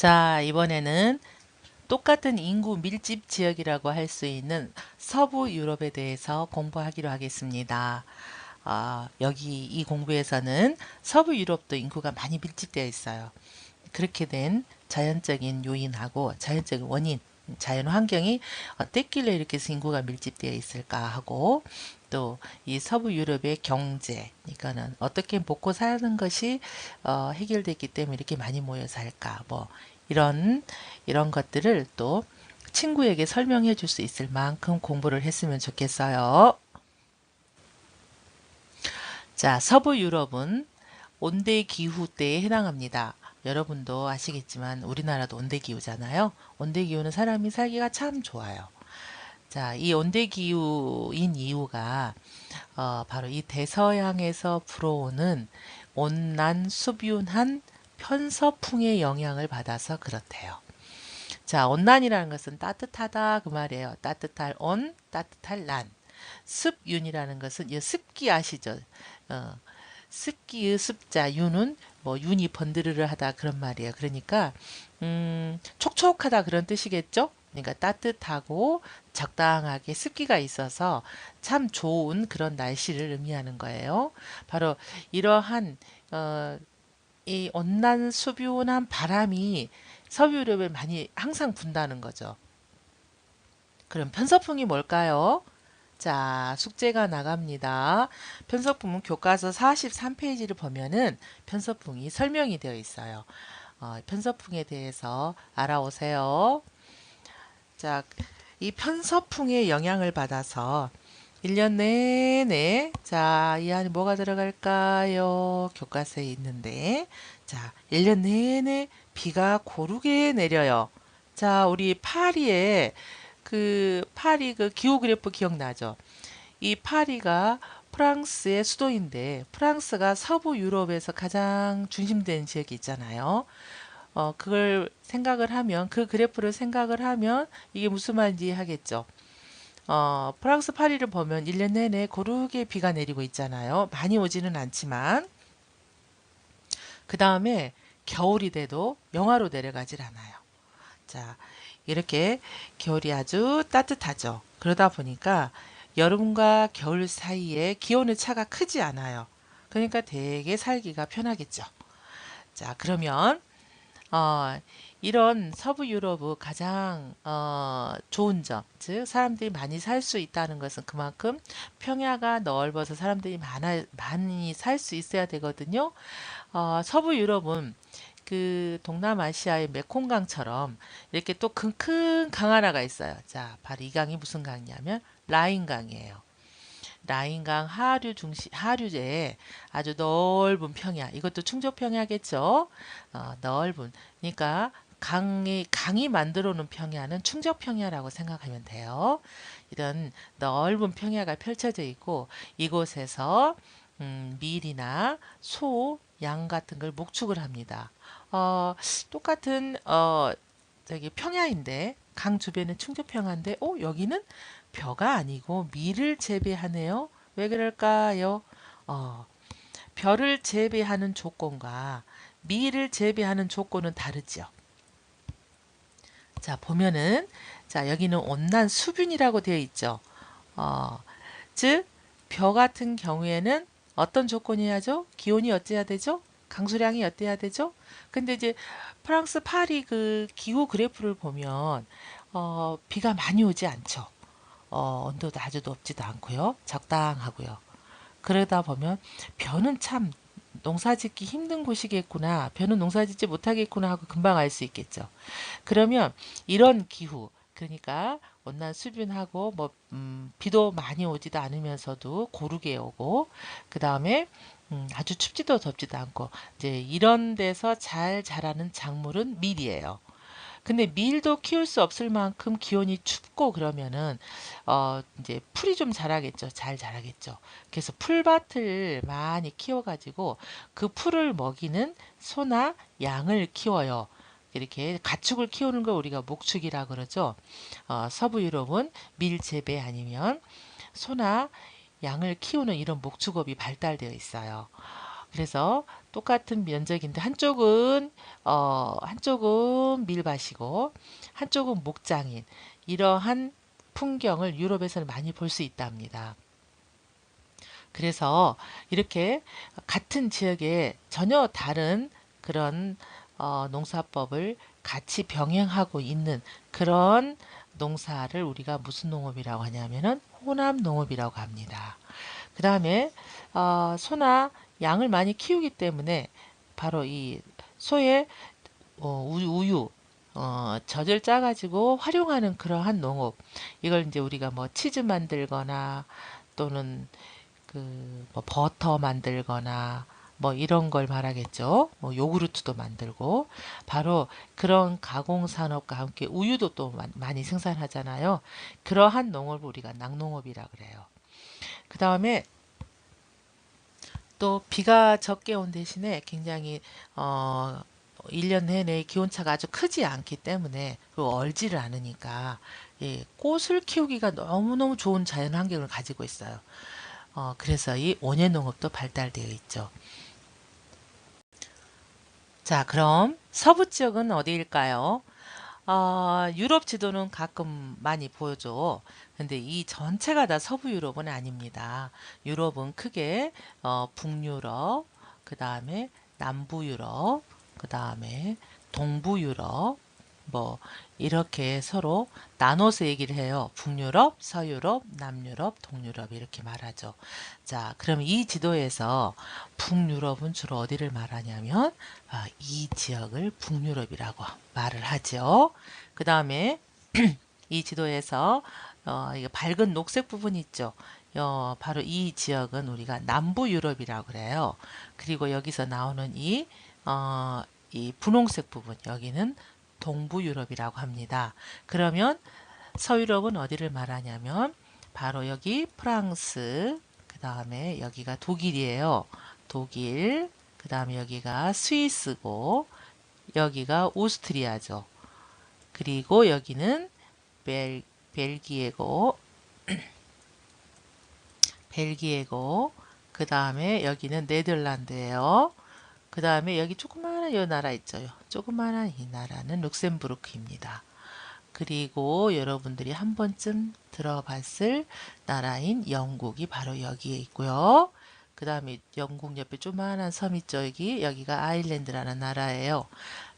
자, 이번에는 똑같은 인구 밀집 지역이라고 할 수 있는 서부 유럽에 대해서 공부하기로 하겠습니다. 아, 여기 이 공부에서는 서부 유럽도 인구가 많이 밀집되어 있어요. 그렇게 된 자연적인 요인하고 자연적인 원인, 자연 환경이 어땠길래 이렇게 인구가 밀집되어 있을까 하고 또 이 서부 유럽의 경제, 그러니까는 어떻게 먹고 사는 것이 어, 해결됐기 때문에 이렇게 많이 모여 살까, 뭐 이런 이런 것들을 또 친구에게 설명해 줄 수 있을 만큼 공부를 했으면 좋겠어요. 자, 서부 유럽은 온대 기후 때에 해당합니다. 여러분도 아시겠지만 우리나라도 온대 기후잖아요. 온대 기후는 사람이 살기가 참 좋아요. 자, 이 온대 기후인 이유가 어, 바로 이 대서양에서 불어오는 온난 수비운한 편서풍의 영향을 받아서 그렇대요. 자, 온난이라는 것은 따뜻하다 그 말이에요. 따뜻할 온, 따뜻할 난. 습윤이라는 것은 이 습기 아시죠? 어, 습기의 습자 윤은 뭐 윤이 번드르르 하다 그런 말이에요. 그러니까 음, 촉촉하다 그런 뜻이겠죠? 그러니까 따뜻하고 적당하게 습기가 있어서 참 좋은 그런 날씨를 의미하는 거예요. 바로 이러한 어, 이 온난 수비온한 바람이 서부 유럽에 많이 항상 분다는 거죠. 그럼 편서풍이 뭘까요? 자, 숙제가 나갑니다. 편서풍은 교과서 43페이지를 보면은 편서풍이 설명이 되어 있어요. 어, 편서풍에 대해서 알아오세요. 자, 이 편서풍의 영향을 받아서 1년 내내 자, 이 안에 뭐가 들어갈까요? 교과서에 있는데 자, 1년 내내 비가 고르게 내려요. 자, 우리 파리에 그 파리 그 기후 그래프 기억나죠? 이 파리가 프랑스의 수도인데 프랑스가 서부 유럽에서 가장 중심된 지역이 있잖아요. 어, 그걸 생각을 하면 그 그래프를 생각을 하면 이게 무슨 말인지 하겠죠. 어, 프랑스 파리를 보면 1년 내내 고르게 비가 내리고 있잖아요. 많이 오지는 않지만 그 다음에 겨울이 돼도 영하로 내려가질 않아요. 자, 이렇게 겨울이 아주 따뜻하죠. 그러다 보니까 여름과 겨울 사이에 기온의 차가 크지 않아요. 그러니까 되게 살기가 편하겠죠. 자, 그러면 어, 이런 서부 유럽의 가장 어, 좋은 점, 즉 사람들이 많이 살 수 있다는 것은 그만큼 평야가 넓어서 사람들이 많아, 많이 살 수 있어야 되거든요. 어, 서부 유럽은 그 동남아시아의 메콩강처럼 이렇게 또큰강 하나가 있어요. 자, 바로 이 강이 무슨 강이냐면 라인강이에요. 라인강 하류 중심 하류제에 아주 넓은 평야. 이것도 충족 평야겠죠. 어, 넓은. 그러니까 강이 강이 만들어 놓은 평야는 충적 평야라고 생각하면 돼요. 이런 넓은 평야가 펼쳐져 있고 이곳에서 음, 밀이나 소, 양 같은 걸 목축을 합니다. 어, 똑같은 어, 저기 평야인데 강 주변은 충족 평야인데 어, 여기는 벼가 아니고 밀을 재배하네요. 왜 그럴까요? 어, 벼를 재배하는 조건과 밀을 재배하는 조건은 다르죠. 자, 보면은 자, 여기는 온난 수균이라고 되어 있죠. 어, 즉, 벼 같은 경우에는 어떤 조건이야죠? 기온이 어때야 되죠? 강수량이 어때야 되죠? 근데 이제 프랑스 파리 그 기후 그래프를 보면 어, 비가 많이 오지 않죠. 어, 온도도 아주 높지도 않고요. 적당하고요. 그러다 보면 벼는 참 농사짓기 힘든 곳이겠구나. 벼는 농사짓지 못하겠구나 하고 금방 알 수 있겠죠. 그러면 이런 기후, 그러니까 온난 수분하고 뭐 음, 비도 많이 오지도 않으면서도 고르게 오고 그 다음에 음, 아주 춥지도 덥지도 않고 이제 이런 데서 잘 자라는 작물은 밀이에요. 근데 밀도 키울 수 없을 만큼 기온이 춥고 그러면은 어 이제 풀이 좀 자라겠죠. 잘 자라겠죠. 그래서 풀밭을 많이 키워 가지고 그 풀을 먹이는 소나 양을 키워요. 이렇게 가축을 키우는 걸 우리가 목축이라 그러죠. 어, 서부 유럽은 밀 재배 아니면 소나 양을 키우는 이런 목축업이 발달되어 있어요. 그래서 똑같은 면적인데 한쪽은 어 한쪽은 밀밭이고 한쪽은 목장인 이러한 풍경을 유럽에서는 많이 볼 수 있답니다. 그래서 이렇게 같은 지역에 전혀 다른 그런 어, 농사법을 같이 병행하고 있는 그런 농사를 우리가 무슨 농업이라고 하냐면은 호남 농업이라고 합니다. 그 다음에 어, 소나 양을 많이 키우기 때문에 바로 이 소의 어, 우유, 어, 젖을 짜가지고 활용하는 그러한 농업 이걸 이제 우리가 뭐 치즈 만들거나 또는 그 뭐 버터 만들거나 뭐 이런 걸 말하겠죠. 뭐 요구르트도 만들고 바로 그런 가공 산업과 함께 우유도 또 마- 많이 생산하잖아요. 그러한 농업을 우리가 낙농업이라 그래요. 그 다음에 또 비가 적게 온 대신에 굉장히 어 1년 내내 기온차가 아주 크지 않기 때문에 그리고 얼지를 않으니까 예, 꽃을 키우기가 너무너무 좋은 자연 환경을 가지고 있어요. 어, 그래서 이 온예 농업도 발달되어 있죠. 자, 그럼 서부 지역은 어디일까요? 어, 유럽 지도는 가끔 많이 보여줘. 근데 이 전체가 다 서부 유럽은 아닙니다. 유럽은 크게 어, 북유럽, 그 다음에 남부 유럽, 그 다음에 동부 유럽, 뭐 이렇게 서로 나눠서 얘기를 해요. 북유럽, 서유럽, 남유럽, 동유럽 이렇게 말하죠. 자, 그럼 이 지도에서 북유럽은 주로 어디를 말하냐면 아, 이 지역을 북유럽이라고 말을 하죠. 그 다음에 이 지도에서 어, 밝은 녹색 부분 있죠. 어, 바로 이 지역은 우리가 남부 유럽이라고 그래요. 그리고 여기서 나오는 이, 어, 이 분홍색 부분 여기는 동부 유럽이라고 합니다. 그러면 서유럽은 어디를 말하냐면 바로 여기 프랑스, 그 다음에 여기가 독일이에요. 독일, 그 다음에 여기가 스위스고 여기가 오스트리아죠. 그리고 여기는 벨, 벨기에고 벨기에고 그 다음에 여기는 네덜란드예요. 그 다음에 여기 조그마한 이 나라 있죠. 조그마한 이 나라는 룩셈부르크입니다. 그리고 여러분들이 한 번쯤 들어봤을 나라인 영국이 바로 여기에 있고요. 그 다음에 영국 옆에 조그마한 섬 있죠. 여기 여기가 아일랜드라는 나라예요.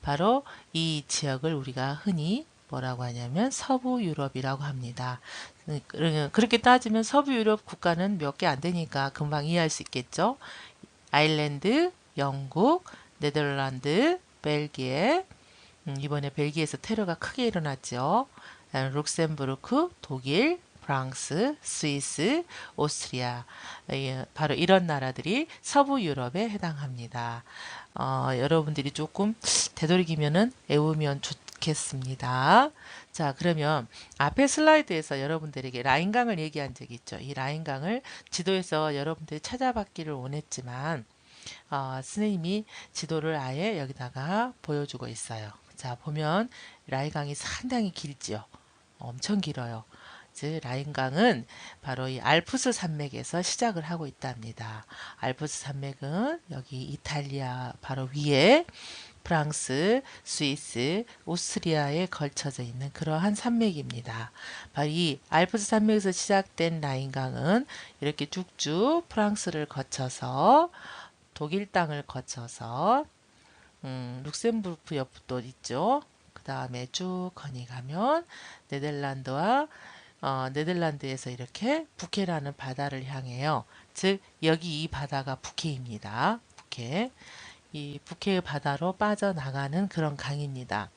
바로 이 지역을 우리가 흔히 뭐라고 하냐면 서부 유럽이라고 합니다. 그- 그렇게 따지면 서부 유럽 국가는 몇 개 안 되니까 금방 이해할 수 있겠죠. 아일랜드, 영국, 네덜란드, 벨기에, 음, 이번에 벨기에에서 테러가 크게 일어났죠. 룩셈부르크, 독일, 프랑스, 스위스, 오스트리아, 예, 바로 이런 나라들이 서부 유럽에 해당합니다. 어, 여러분들이 조금 되도록이면은 외우면 좋 겠습니다. 자, 그러면 앞에 슬라이드에서 여러분들에게 라인강을 얘기한 적이 있죠. 이 라인강을 지도에서 여러분들이 찾아봤기를 원했지만 어, 선생님이 지도를 아예 여기다가 보여주고 있어요. 자, 보면 라인강이 상당히 길지요. 엄청 길어요. 즉 라인강은 바로 이 알프스 산맥에서 시작을 하고 있답니다. 알프스 산맥은 여기 이탈리아 바로 위에 프랑스, 스위스, 오스트리아에 걸쳐져 있는 그러한 산맥입니다. 바로 이 알프스 산맥에서 시작된 라인강은 이렇게 쭉쭉 프랑스를 거쳐서 독일 땅을 거쳐서 음, 룩셈부르크 옆도 있죠. 그 다음에 쭉 건이 가면 네덜란드와 어, 네덜란드에서 이렇게 부케라는 바다를 향해요. 즉 여기 이 바다가 부케입니다. 부케. 이 부케의 바다로 빠져나가는 그런 강입니다.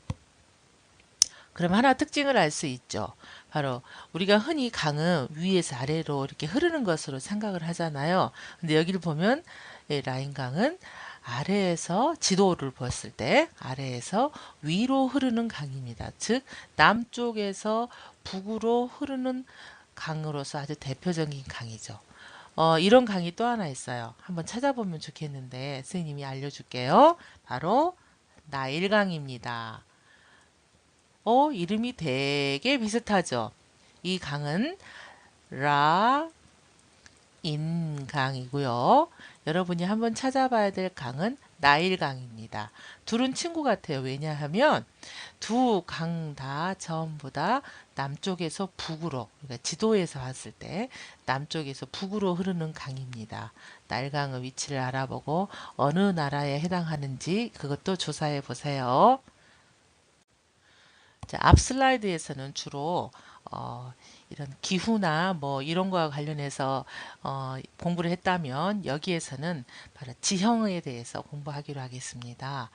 그럼 하나 특징을 알 수 있죠. 바로 우리가 흔히 강은 위에서 아래로 이렇게 흐르는 것으로 생각을 하잖아요. 근데 여기를 보면 이 라인강은 아래에서 지도를 봤을 때 아래에서 위로 흐르는 강입니다. 즉 남쪽에서 북으로 흐르는 강으로서 아주 대표적인 강이죠. 어, 이런 강이 또 하나 있어요. 한번 찾아보면 좋겠는데 선생님이 알려줄게요. 바로 나일강입니다. 어, 이름이 되게 비슷하죠. 이 강은 라 인강이고요. 여러분이 한번 찾아봐야 될 강은 나일강입니다. 둘은 친구 같아요. 왜냐하면 두 강 다 전부 다 남쪽에서 북으로 그러니까 지도에서 봤을 때 남쪽에서 북으로 흐르는 강입니다. 나일강의 위치를 알아보고 어느 나라에 해당하는지 그것도 조사해 보세요. 자, 앞 슬라이드에서는 주로 어, 이런 기후나 뭐 이런 거와 관련해서 어, 공부를 했다면 여기에서는 바로 지형에 대해서 공부하기로 하겠습니다.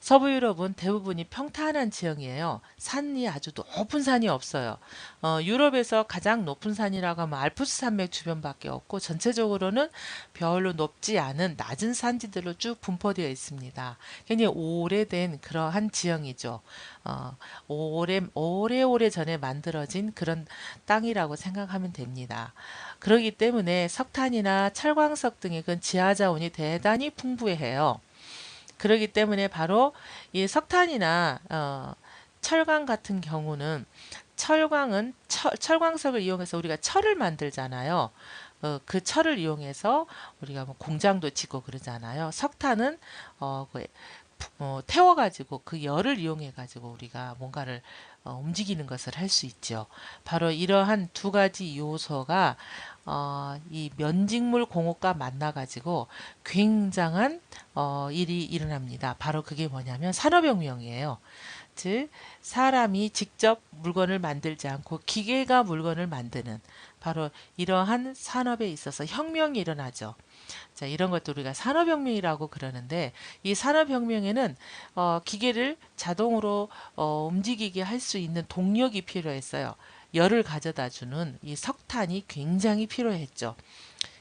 서부 유럽은 대부분이 평탄한 지형이에요. 산이 아주 높은 산이 없어요. 어, 유럽에서 가장 높은 산이라고 하면 알프스 산맥 주변밖에 없고 전체적으로는 별로 높지 않은 낮은 산지들로 쭉 분포되어 있습니다. 굉장히 오래된 그러한 지형이죠. 어, 오래 오래오래 전에 만들어진 그런 땅이라고 생각하면 됩니다. 그렇기 때문에 석탄이나 철광석 등의 그 지하 자원이 대단히 풍부해요. 그렇기 때문에 바로 이 석탄이나 어, 철광 같은 경우는 철광은 철, 철광석을 이용해서 우리가 철을 만들잖아요. 어, 그 철을 이용해서 우리가 뭐 공장도 짓고 그러잖아요. 석탄은 어, 그, 어, 태워가지고 그 열을 이용해가지고 우리가 뭔가를 어, 움직이는 것을 할 수 있죠. 바로 이러한 두 가지 요소가 어, 이 면직물 공업과 만나가지고 굉장한 어, 일이 일어납니다. 바로 그게 뭐냐면 산업혁명이에요. 즉 사람이 직접 물건을 만들지 않고 기계가 물건을 만드는 바로 이러한 산업에 있어서 혁명이 일어나죠. 자, 이런 것도 우리가 산업혁명이라고 그러는데 이 산업혁명에는 어, 기계를 자동으로 어, 움직이게 할 수 있는 동력이 필요했어요. 열을 가져다 주는 이 석탄이 굉장히 필요했죠.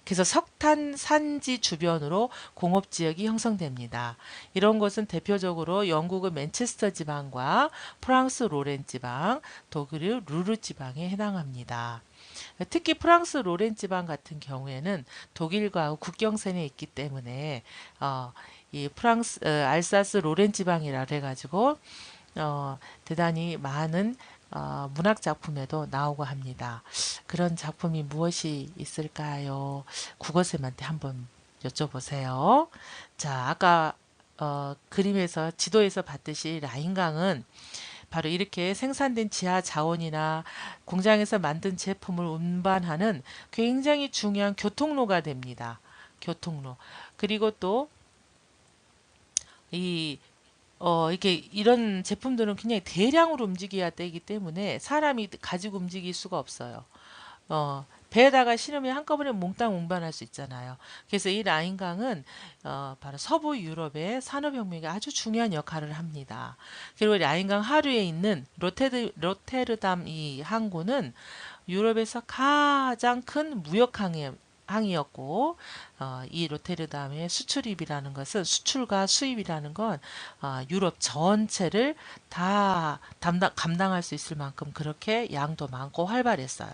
그래서 석탄 산지 주변으로 공업 지역이 형성됩니다. 이런 곳은 대표적으로 영국의 맨체스터 지방과 프랑스 로렌 지방, 독일의 루르 지방에 해당합니다. 특히 프랑스 로렌 지방 같은 경우에는 독일과 국경선에 있기 때문에 어, 이 프랑스 어, 알사스 로렌 지방이라 해가지고 어, 대단히 많은 어, 문학 작품에도 나오고 합니다. 그런 작품이 무엇이 있을까요? 국어쌤한테 한번 여쭤보세요. 자, 아까 어, 그림에서 지도에서 봤듯이 라인강은 바로 이렇게 생산된 지하 자원이나 공장에서 만든 제품을 운반하는 굉장히 중요한 교통로가 됩니다. 교통로. 그리고 또 이 어, 이렇게 이런 제품들은 굉장히 대량으로 움직여야 되기 때문에 사람이 가지고 움직일 수가 없어요. 어, 배에다가 실으면 한꺼번에 몽땅 운반할 수 있잖아요. 그래서 이 라인강은 어, 바로 서부 유럽의 산업혁명에 아주 중요한 역할을 합니다. 그리고 라인강 하류에 있는 로테르, 로테르담 이 항구는 유럽에서 가장 큰 무역항에 항이었고 어, 이 로테르담의 수출입이라는 것은 수출과 수입이라는 건 어, 유럽 전체를 다 담당, 감당할 수 있을 만큼 그렇게 양도 많고 활발했어요.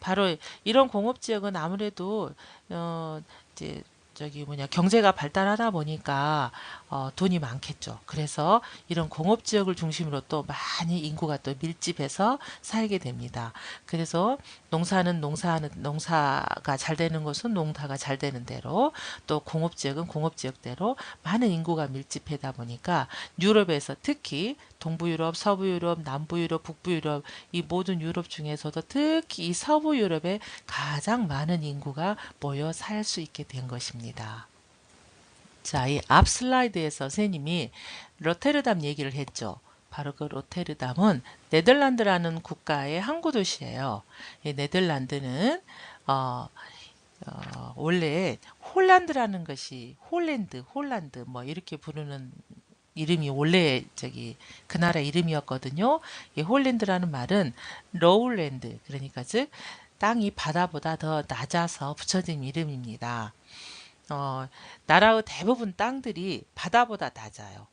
바로 이런 공업 지역은 아무래도 어, 이제 저기 뭐냐 경제가 발달하다 보니까 어, 돈이 많겠죠. 그래서 이런 공업 지역을 중심으로 또 많이 인구가 또 밀집해서 살게 됩니다. 그래서 농사는 농사하는 농사가 잘 되는 곳은 농사가 잘 되는 대로 또 공업 지역은 공업 지역대로 많은 인구가 밀집하다 보니까 유럽에서 특히 동부 유럽, 서부 유럽, 남부 유럽, 북부 유럽 이 모든 유럽 중에서도 특히 이 서부 유럽에 가장 많은 인구가 모여 살 수 있게 된 것입니다. 자, 이 앞 슬라이드에서 선생님이 로테르담 얘기를 했죠. 바로 그 로테르담은 네덜란드라는 국가의 항구 도시예요. 이 네덜란드는 어, 어, 원래 홀란드라는 것이 홀랜드, 홀란드 뭐 이렇게 부르는 이름이 원래 저기 그 나라 이름이었거든요. 이 홀랜드라는 말은 로울랜드 그러니까 즉 땅이 바다보다 더 낮아서 붙여진 이름입니다. 어, 나라의 대부분 땅들이 바다보다 낮아요.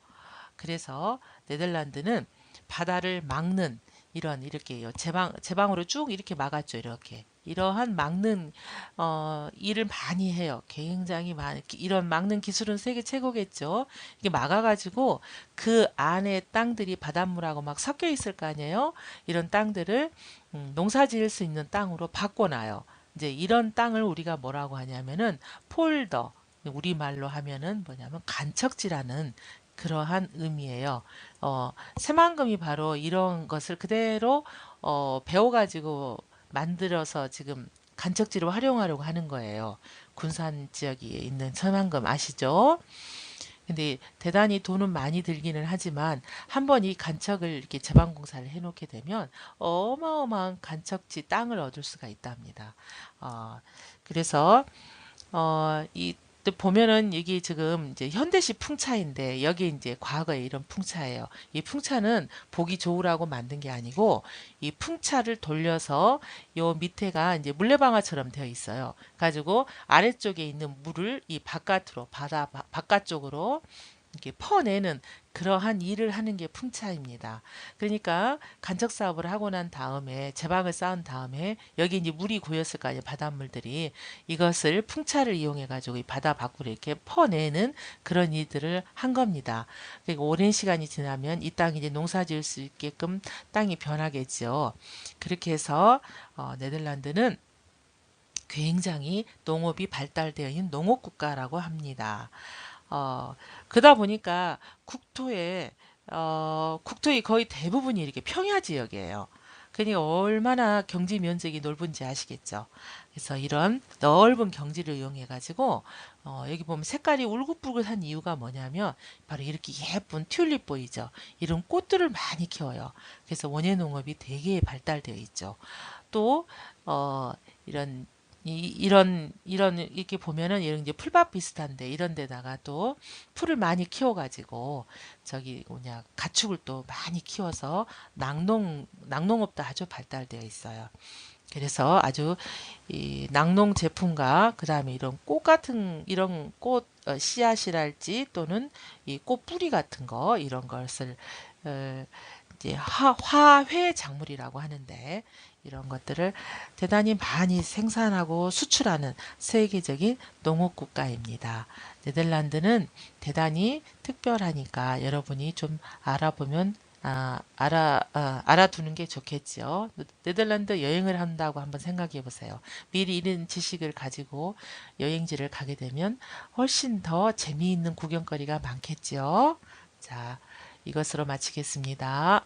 그래서 네덜란드는 바다를 막는 이런 이렇게 제방 제방으로 쭉 이렇게 막았죠. 이렇게 이러한 막는 어, 일을 많이 해요. 굉장히 많이 이런 막는 기술은 세계 최고겠죠. 이게 막아가지고 그 안에 땅들이 바닷물하고 막 섞여 있을 거 아니에요. 이런 땅들을 음, 농사지을 수 있는 땅으로 바꿔놔요. 이제 이런 땅을 우리가 뭐라고 하냐면은 폴더 우리말로 하면은 뭐냐면 간척지라는 그러한 의미예요. 어, 새만금이 바로 이런 것을 그대로 어, 배워가지고 만들어서 지금 간척지로 활용하려고 하는 거예요. 군산 지역에 있는 새만금 아시죠? 근데 대단히 돈은 많이 들기는 하지만 한 번 이 간척을 이렇게 제방 공사를 해 놓게 되면 어마어마한 간척지 땅을 얻을 수가 있답니다. 어, 그래서 어, 이 또 보면은 이게 지금 이제 현대식 풍차인데 여기 이제 과거에 이런 풍차예요. 이 풍차는 보기 좋으라고 만든 게 아니고 이 풍차를 돌려서 요 밑에가 이제 물레방아처럼 되어 있어요. 가지고 아래쪽에 있는 물을 이 바깥으로 바다 바- 바깥쪽으로 이렇게 퍼내는 그러한 일을 하는 게 풍차입니다. 그러니까 간척 사업을 하고 난 다음에 제방을 쌓은 다음에 여기 이제 물이 고였을 거 아니에요. 바닷물들이 이것을 풍차를 이용해 가지고 이 바다 밖으로 이렇게 퍼내는 그런 일들을 한 겁니다. 그리고 오랜 시간이 지나면 이 땅이 이제 농사 지을 수 있게끔 땅이 변하겠죠. 그렇게 해서 어, 네덜란드는 굉장히 농업이 발달되어 있는 농업 국가라고 합니다. 어, 그러다 보니까 국토에 어, 국토의 거의 대부분이 이렇게 평야 지역이에요. 그러니까 얼마나 경지 면적이 넓은지 아시겠죠? 그래서 이런 넓은 경지를 이용해 가지고 어, 여기 보면 색깔이 울긋불긋한 이유가 뭐냐면 바로 이렇게 예쁜 튤립 보이죠? 이런 꽃들을 많이 키워요. 그래서 원예 농업이 되게 발달되어 있죠. 또 어, 이런 이, 이런 이런 이렇게 보면은 이런 이제 풀밭 비슷한데 이런 데다가 또 풀을 많이 키워가지고 저기 뭐냐 가축을 또 많이 키워서 낙농 낙농업도 아주 발달되어 있어요. 그래서 아주 이 낙농 제품과 그 다음에 이런 꽃 같은 이런 꽃 어, 씨앗이랄지 또는 이 꽃 뿌리 같은 거 이런 것을 어, 이제 화, 화훼 작물이라고 하는데 이런 것들을 대단히 많이 생산하고 수출하는 세계적인 농업 국가입니다. 네덜란드는 대단히 특별하니까 여러분이 좀 알아보면 아, 알아, 아, 알아두는 게 좋겠죠. 네덜란드 여행을 한다고 한번 생각해 보세요. 미리 이런 지식을 가지고 여행지를 가게 되면 훨씬 더 재미있는 구경거리가 많겠죠. 자, 이것으로 마치겠습니다.